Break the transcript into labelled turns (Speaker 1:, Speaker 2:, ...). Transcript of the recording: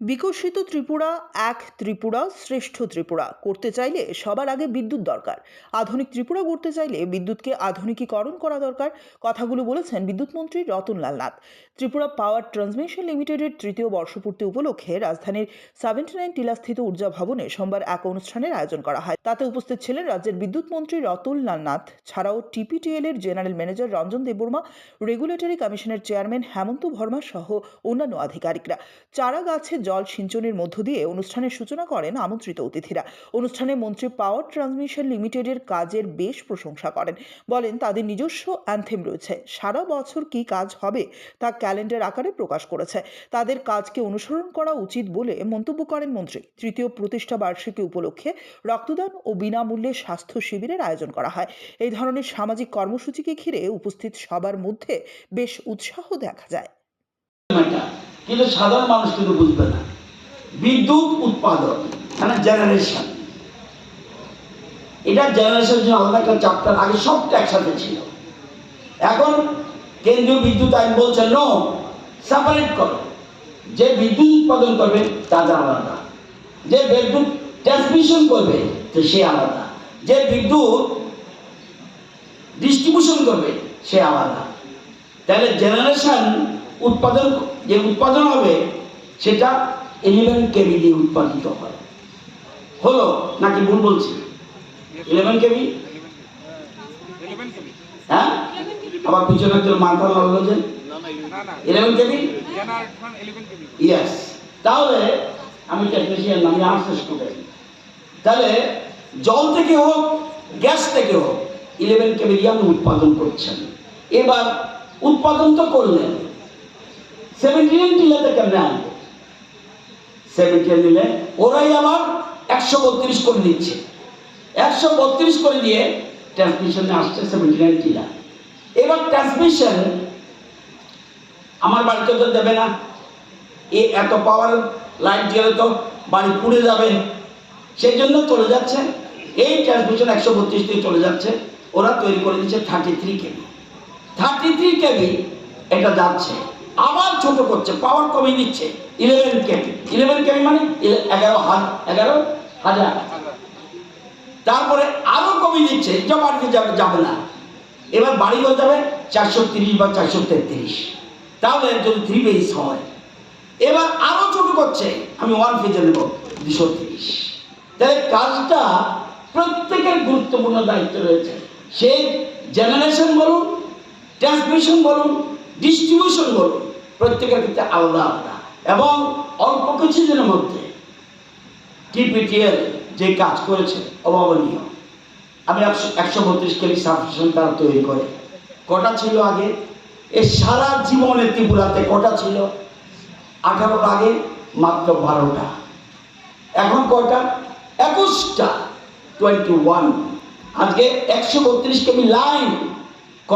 Speaker 1: বিকশিত ত্রিপুরা, এক ত্রিপুরা, শ্রেষ্ঠ ত্রিপুরা। করতে চাইলে সবার আগে বিদ্যুৎ দরকার। আধুনিক ত্রিপুরা গড়তে চাইলে বিদ্যুৎকে আধুনিকীকরণ করা দরকার, কথাগুলো বলেছেন বিদ্যুৎ মন্ত্রী রতনলাল নাথ। ত্রিপুরা পাওয়ার ট্রান্সমিশন লিমিটেডের তৃতীয় বর্ষপূর্তি উপলক্ষে রাজধানীর সেভেন্টি নাইন টিলাস্থিত ঊর্জা ভবনে সোমবার এক অনুষ্ঠানের আয়োজন করা হয়। তাতে উপস্থিত ছিলেন রাজ্যের বিদ্যুৎ মন্ত্রী রতনলাল নাথ, ছাড়াও টিপিটিএল এর general manager Ranjan Debbarma, regulatory কমিশনের চেয়ারম্যান হেমন্ত ভর্মা সহ অন্যান্য আধিকারিকরা। চারা গাছে জল সিঞ্চনের মধ্য দিয়ে অনুষ্ঠানের সূচনা করেন আমন্ত্রিত অতিথিরা। অনুষ্ঠানে মন্ত্রী পাওয়ার ট্রান্সমিশন লিমিটেডের কাজের বেশ প্রশংসা করেন। বলেন, তাদের নিজস্ব অ্যান্থেম রয়েছে। সারা বছর কি কাজ হবে তা ক্যালেন্ডার আকারে প্রকাশ করেছে। তাদের কাজকে অনুসরণ করা উচিত বলে মন্তব্য করেন মন্ত্রী। তৃতীয় প্রতিষ্ঠা বার্ষিকী উপলক্ষে রক্তদান ও বিনামূল্যে স্বাস্থ্য শিবিরের আয়োজন করা হয়। এই ধরনের সামাজিক কর্মসূচিকে ঘিরে উপস্থিত সবার মধ্যে বেশ উৎসাহ দেখা যায়।
Speaker 2: কিন্তু সাধারণ মানুষ কিন্তু বুঝবে না। বিদ্যুৎ উৎপাদন মানে জেনারেশন এটা জেনারেশন জন্য আলাদা একটা চাপ্টার আগে সবটা একসাথে ছিল। এখন কেন্দ্রীয় বিদ্যুৎ আইন বলছে নো সেপারেট করো। যে বিদ্যুৎ উৎপাদন করবে তাদের আলাদা। যে বিদ্যুৎ ট্রান্সমিশন করবে, তো সে আলাদা। যে বিদ্যুৎ ডিস্ট্রিবিউশন করবে, সে আলাদা। তাহলে জেনারেশন উৎপাদন, যে উৎপাদন হবে, সেটা ইলেভেন কেবি দিয়ে উৎপাদিত হয়। হলো নাকি ভুল বলছি? ইলেভেন কেবি হ্যাঁ? আবার পিছনে একজন মাথা লাগল যে? ইলেভেন কেবি ইয়েস তাহলে আমি টেকনিশিয়ান আমি আর্টস স্টুডেন্ট তাহলে জল থেকে হোক, গ্যাস থেকে হোক ইলেভেন কেবি দিয়ে উৎপাদন করছেন। এবার উৎপাদন তো করলেন। সেভেন্টিন নিলে ওরাই একশো বত্রিশ করে দিচ্ছে একশো বত্রিশ করে দিয়ে ট্রান্সমিশনে আসছে সেভেন্টি নাইন এবার ট্রান্সমিশন আমার বাড়িতে তো দেবে না। এ এত পাওয়ার লাইট গেলে তো বাড়ি পুড়ে যাবে। সেই জন্য চলে যাচ্ছে। এই ট্রান্সমিশন একশো বত্রিশ থেকে চলে যাচ্ছে। ওরা তৈরি করে দিচ্ছে thirty three KB thirty three KB এটা যাচ্ছে। আবার ছোট করছে পাওয়ার কমিয়ে দিচ্ছে। ইলেভেন কেবি ইলেভেন কেবি মানে? এগারো এগারো হাজার। তারপরে আরও কমিয়ে দিচ্ছে এটা বাড়িতে যাবে যাবে না। এবার বাড়ি হয়ে যাবে চারশো তিরিশ বা চারশো তেত্রিশ। তাহলে যদি থ্রি পেজ হয়। এবার আরও ছোট করছে, আমি ওয়ান পেজে নেব, দুশো তিরিশ। তাহলে কাজটা প্রত্যেকের গুরুত্বপূর্ণ দায়িত্ব রয়েছে। সে জেনারেশন বলুন ট্রান্সমিশন বলুন ডিস্ট্রিবিউশন বলুন, প্রত্যেকের ক্ষেত্রে আলাদা আলাদা। এবং অল্প কিছুদিনের মধ্যে টিপিটিএল যে কাজ করেছে, অভাবনীয়। আমি একশো একশো বত্রিশ কেবি সাবস্টেশন তারা তৈরি করে। কটা ছিল আগে? এ সারা জীবনে ত্রিপুরাতে কটা ছিল? আঠারোটা আগে, মাত্র বারোটা। এখন কয়টা একুশটা। টোয়েন্টি ওয়ান আজকে একশো বত্রিশ কেবি লাইন